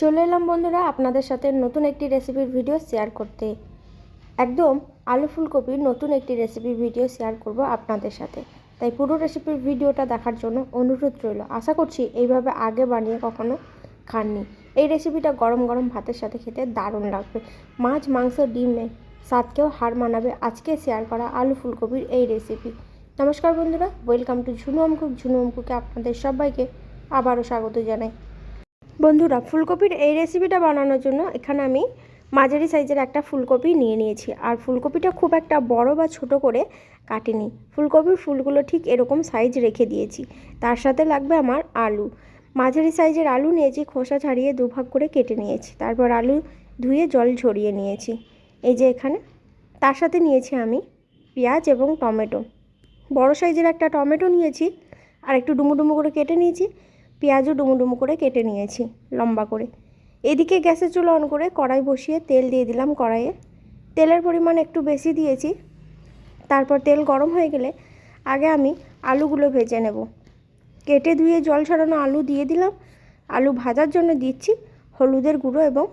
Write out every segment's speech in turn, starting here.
চলে এলাম বন্ধুরা আপনাদের সাথে নতুন একটি রেসিপির ভিডিও শেয়ার করতে। একদম আলু ফুলকপির নতুন একটি রেসিপির ভিডিও শেয়ার করব আপনাদের সাথে। তাই পুরো রেসিপির ভিডিওটা দেখার জন্য অনুরোধ রইল। আশা করছি এইভাবে আগে বানিয়ে কখনো খাননি। এই রেসিপিটা গরম গরম ভাতের সাথে খেতে দারুণ লাগবে। মাছ, মাংস, ডিমে স্বাদকেও হার মানাবে আজকে শেয়ার করা আলু ফুলকপির এই রেসিপি। নমস্কার বন্ধুরা, ওয়েলকাম টু ঝুনু অমকুক। ঝুনু অমকুকে আপনাদের সবাইকে আবারও স্বাগত জানাই। বন্ধুরা, ফুলকপির এই রেসিপিটা বানানোর জন্য এখানে আমি মাঝারি সাইজের একটা ফুলকপি নিয়ে নিয়েছি। আর ফুলকপিটা খুব একটা বড় বা ছোট করে কাটিনি। ফুলকপির ফুলগুলো ঠিক এরকম সাইজ রেখে দিয়েছি। তার সাথে লাগবে আমার আলু। মাঝারি সাইজের আলু নিয়েছি, খোসা ছাড়িয়ে দুভাগ করে কেটে নিয়েছি। তারপর আলু ধুয়ে জল ঝরিয়ে নিয়েছি। এই যে এখানে। তার সাথে নিয়েছি আমি পেঁয়াজ এবং টমেটো। বড় সাইজের একটা টমেটো নিয়েছি। আর একটু ডুমো ডুমো করে কেটে নিয়েছি। পেঁয়াজও ডুমো ডুমো করে কেটে নিয়েছি, লম্বা করে। এদিকে গ্যাসের চুলো অন করে কড়াই বসিয়ে তেল দিয়ে দিলাম কড়াইয়ে। তেলের পরিমাণ একটু বেশি দিয়েছি। তারপর তেল গরম হয়ে গেলে আগে আমি আলুগুলো ভেজে নেব। কেটে ধুয়ে জল ছড়ানো আলু দিয়ে দিলাম। আলু ভাজার জন্য দিচ্ছি হলুদের গুঁড়ো এবং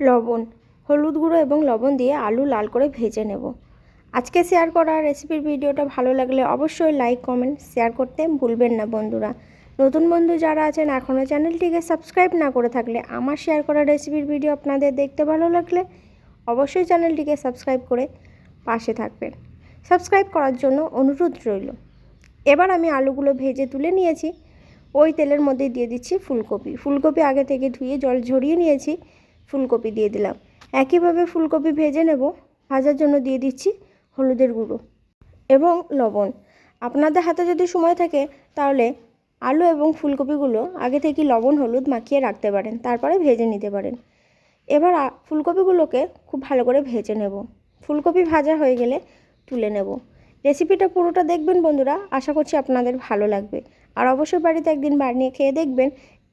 লবণ। হলুদ গুঁড়ো এবং লবণ দিয়ে আলু লাল করে ভেজে নেব। আজকে শেয়ার করা রেসিপির ভিডিওটা ভালো লাগলে অবশ্যই লাইক কমেন্ট শেয়ার করতে ভুলবেন না বন্ধুরা। নতুন বন্ধু যারা আছেন, এখনও চ্যানেলটিকে সাবস্ক্রাইব না করে থাকলে আমার শেয়ার করা রেসিপির ভিডিও আপনাদের দেখতে ভালো লাগলে অবশ্যই চ্যানেলটিকে সাবস্ক্রাইব করে পাশে থাকবেন। সাবস্ক্রাইব করার জন্য অনুরোধ রইল। এবার আমি আলুগুলো ভেজে তুলে নিয়েছি। ওই তেলের মধ্যে দিয়ে দিচ্ছি ফুলকপি। ফুলকপি আগে থেকে ধুয়ে জল ঝরিয়ে নিয়েছি, ফুলকপি দিয়ে দিলাম। একইভাবে ফুলকপি ভেজে নেব। ভাজার জন্য দিয়ে দিচ্ছি হলুদের গুঁড়ো এবং লবণ। আপনাদের হাতে যদি সময় থাকে তাহলে আলু এবং ফুলকপিগুলো আগে থেকে লবণ, হলুদ মাখিয়ে রাখতে পারেন, তারপরে ভেজে নিতে পারেন। এবার ফুলকপিগুলোকে খুব ভালো করে ভেজে নেব। ফুলকপি ভাজা হয়ে গেলে তুলে নেব। রেসিপিটা পুরোটা দেখবেন বন্ধুরা, আশা করছি আপনাদের ভালো লাগবে। আর অবশ্যই বাড়িতে একদিন বানিয়ে খেয়ে দেখবেন,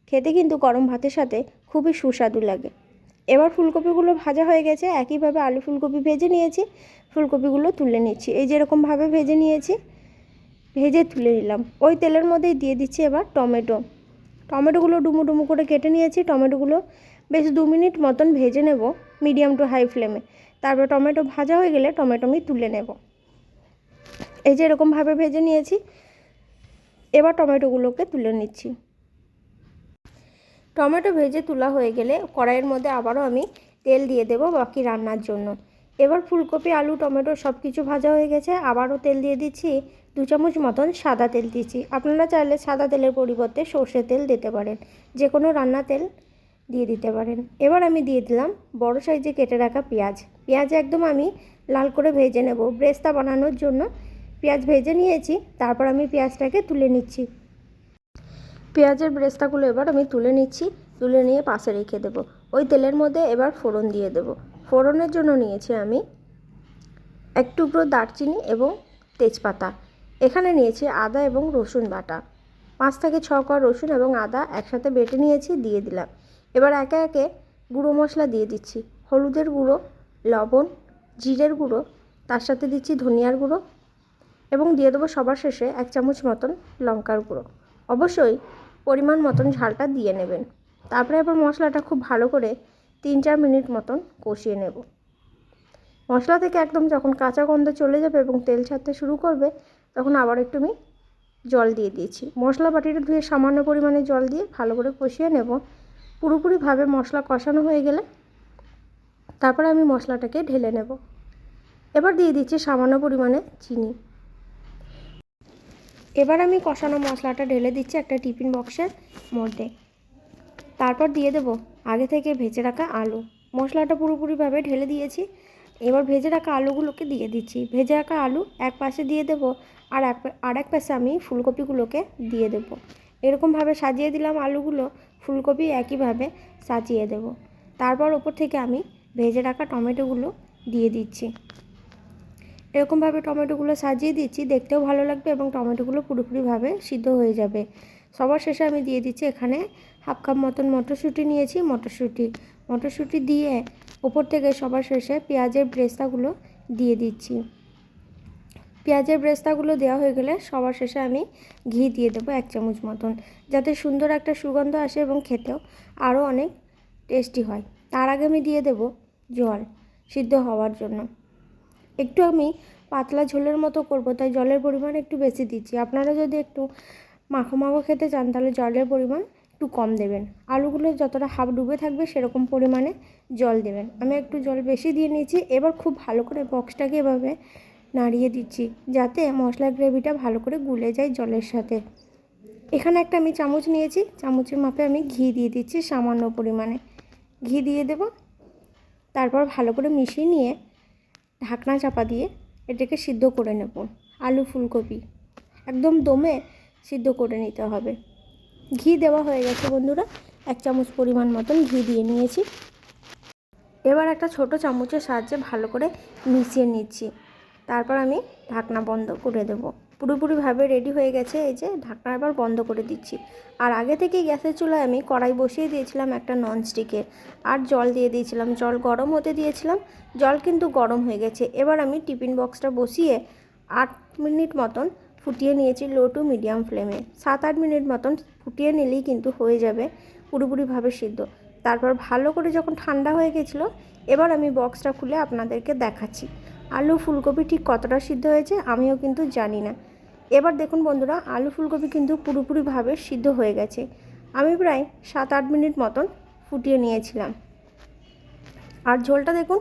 খেতে কিন্তু গরম ভাতের সাথে খুবই সুস্বাদু লাগে। এবার ফুলকপিগুলো ভাজা হয়ে গেছে, একইভাবে আলু ফুলকপি ভেজে নিয়েছি, ফুলকপিগুলো তুলে নিচ্ছি। এই যেরকমভাবে ভেজে নিয়েছি ভেজে তুলে নিলাম। ওই তেলের মধ্যেই দিয়ে দিচ্ছি এবার টমেটো। টমেটোগুলো ডুমু ডুমু করে কেটে নিয়েছি। টমেটোগুলো বেশ দু মিনিট মতন ভেজে নেব মিডিয়াম টু হাই ফ্লেমে। তারপর টমেটো ভাজা হয়ে গেলে টমেটো আমি তুলে নেব। এই যে এরকমভাবে ভেজে নিয়েছি, এবার টমেটোগুলোকে তুলে নিচ্ছি। টমেটো ভেজে তোলা হয়ে গেলে কড়াইয়ের মধ্যে আবারও আমি তেল দিয়ে দেব বাকি রান্নার জন্য। এবার ফুলকপি, আলু, টমেটো সব কিছু ভাজা হয়ে গেছে। আবারও তেল দিয়ে দিচ্ছি। দু চামচ মতন সাদা তেল দিচ্ছি। আপনারা চাইলে সাদা তেলের পরিবর্তে সর্ষে তেল দিতে পারেন। যে কোনো রান্না তেল দিয়ে দিতে পারেন। এবার আমি দিয়ে দিলাম বড় সাইজে কেটে রাখা পেঁয়াজ। পেঁয়াজ একদম আমি লাল করে ভেজে নেব। ব্রেস্তা বানানোর জন্য পেঁয়াজ ভেজে নিয়েছি। তারপর আমি পেঁয়াজটাকে তুলে নিচ্ছি। পেঁয়াজের ব্রেস্তাগুলো এবার আমি তুলে নিচ্ছি। তুলে নিয়ে পাশে রেখে দেবো। ওই তেলের মধ্যে এবার ফোড়ন দিয়ে দেবো। ফোড়নের জন্য নিয়েছি আমি এক টুকরো দারচিনি এবং তেজপাতা। এখানে নিয়েছি আদা এবং রসুন বাটা। পাঁচ থেকে ছ কোয়া রসুন এবং আদা একসাথে বেটে নিয়েছি, দিয়ে দিলাম। এবার একে একে গুঁড়ো মশলা দিয়ে দিচ্ছি। হলুদের গুঁড়ো, লবণ, জিরের গুঁড়ো, তার সাথে দিচ্ছি ধনিয়ার গুঁড়ো এবং দিয়ে দেবো সবার শেষে এক চামচ মতন লঙ্কার গুঁড়ো। অবশ্যই পরিমাণ মতন ঝালটা দিয়ে নেবেন। তারপরে আবার মশলাটা খুব ভালো করে তিন চার মিনিট মতন কষিয়ে নেব। মশলা থেকে একদম যখন কাঁচা গন্ধ চলে যাবে এবং তেল ছাড়তে শুরু করবে, তখন আবার একটু আমি জল দিয়ে দিয়েছি। মশলা বাটিটা ধুয়ে সামান্য পরিমাণে জল দিয়ে ভালো করে কষিয়ে নেব। পুরোপুরিভাবে মশলা কষানো হয়ে গেলে তারপরে আমি মশলাটাকে ঢেলে নেব। এবার দিয়ে দিচ্ছি সামান্য পরিমাণে চিনি। এবার আমি কষানো মশলাটা ঢেলে দিচ্ছি একটা টিফিন বক্সের মধ্যে। তারপর দিয়ে দেব। আগে থেকে ভেজে রাখা আলু। মশলাটা পুরোপুরিভাবে ঢেলে দিয়েছি। এবার ভেজে রাখা আলুগুলোকে দিয়ে দিচ্ছি। ভেজে রাখা আলু এক পাশে দিয়ে দেব আর এক আর এক পাশে আমি ফুলকপিগুলোকে দিয়ে দেব। এরকমভাবে সাজিয়ে দিলাম আলুগুলো। ফুলকপি একইভাবে সাজিয়ে দেব। তারপর ওপর থেকে আমি ভেজে রাখা টমেটোগুলো দিয়ে দিচ্ছি। এরকমভাবে টমেটোগুলো সাজিয়ে দিচ্ছি, দেখতেও ভালো লাগবে এবং টমেটোগুলো পুরোপুরিভাবে সিদ্ধ হয়ে যাবে। সবার শেষে আমি দিয়ে দিচ্ছি এখানে হাফ কাপ মতন মটরশুঁটি নিয়েছি। মটরশুঁটি মটরশুঁটি দিয়ে ওপর থেকে সবার শেষে পেঁয়াজের ব্রেস্তাগুলো দিয়ে দিচ্ছি। পেঁয়াজের ব্রেস্তাগুলো দেওয়া হয়ে গেলে সবার শেষে আমি ঘি দিয়ে দেবো এক চামচ মতন, যাতে সুন্দর একটা সুগন্ধ আসে এবং খেতেও আরও অনেক টেস্টি হয়। তার আগে আমি দিয়ে দেব জল সিদ্ধ হওয়ার জন্য। একটু আমি পাতলা ঝোলের মতো করব, তাই জলের পরিমাণ একটু বেশি দিচ্ছি। আপনারা যদি একটু মাখো মাখো খেতে চান, তাহলে জলের পরিমাণ একটু কম দেবেন। আলুগুলো যতটা হাফ ডুবে থাকবে, সেরকম পরিমাণে জল দেবেন। আমি একটু জল বেশি দিয়ে নিয়েছি, এবার খুব ভালো করে বক্সটাকে এভাবে নাড়িয়ে দিচ্ছি, যাতে মশলা গ্রেভিটা ভালো করে গুলে যায় জলের সাথে। এখানে একটা আমি চামচ নিয়েছি, চামচের মাপে আমি ঘি দিয়ে দিচ্ছি সামান্য পরিমাণে। ঘি দিয়ে দেব, তারপর ভালো করে মিশিয়ে নিয়ে ঢাকনা চাপা দিয়ে এটাকে সিদ্ধ করে নেব। আলু ফুলকপি। একদম দমে সিদ্ধ করে নিতে হবে। ঘি দেওয়া হয়ে গেছে বন্ধুরা। এক চামচ পরিমাণ মতন ঘি দিয়ে নিয়েছি। এবার একটা ছোট চামচের সাহায্যে ভালো করে মিশিয়ে নিচ্ছি। তারপর আমি ঢাকনা বন্ধ করে দেব। পুরোপুরিভাবে রেডি হয়ে গেছে, এই যে ঢাকনা এবার বন্ধ করে দিচ্ছি। আর আগে থেকেই গ্যাসের চুলায় আমি কড়াই বসিয়ে দিয়েছিলাম একটা ননস্টিকের আর জল দিয়ে দিয়েছিলাম, জল গরম হতে দিয়েছিলাম। জল কিন্তু গরম হয়ে গেছে। এবার আমি টিফিন বক্সটা বসিয়ে আট মিনিট মতন ফুটিয়ে নিয়েছি লো টু মিডিয়াম ফ্লেমে সাত আট মিনিট মতন ফুটিয়ে নিলেই কিন্তু হয়ে যাবে পুরোপুরিভাবে সিদ্ধ। তারপর ভালো করে যখন ঠান্ডা হয়ে গেছিল, এবার আমি বক্সটা খুলে আপনাদেরকে দেখাচ্ছি। আলু ফুলকপি ঠিক কতটা সিদ্ধ হয়েছে আমিও কিন্তু জানি না। এবার দেখুন বন্ধুরা, আলু ফুলকপি কিন্তু পুরোপুরিভাবে সিদ্ধ হয়ে গেছে। আমি প্রায় সাত আট মিনিট মতন ফুটিয়ে নিয়েছিলাম। আর ঝোলটা দেখুন,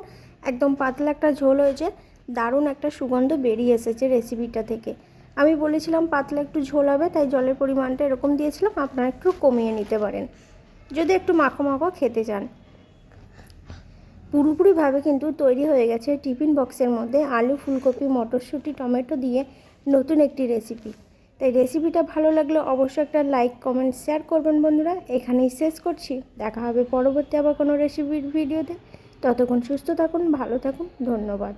একদম পাতলা একটা ঝোল হয়েছে, দারুণ একটা সুগন্ধ বেরিয়ে এসেছে রেসিপিটা থেকে। আমি বলেছিলাম পাতলা একটু ঝোল হবে, তাই জলের পরিমাণটা এরকম দিয়েছিলাম, আপনারা একটু কমিয়ে নিতে পারেন। যদি একটু মাখো মাখো খেতে চান। পুরোপুরিভাবে কিন্তু তৈরি হয়ে গেছে টিফিন বক্সের মধ্যে আলু, ফুলকপি, মটরশুঁটি, টমেটো দিয়ে নতুন একটি রেসিপি তাই রেসিপিটা ভালো লাগলে অবশ্যই একটা লাইক কমেন্ট শেয়ার করবেন বন্ধুরা। এখানেই শেষ করছি। দেখা হবে পরবর্তী আবার কোনো রেসিপির ভিডিওতে। ততক্ষণ সুস্থ থাকুন, ভালো থাকুন, ধন্যবাদ।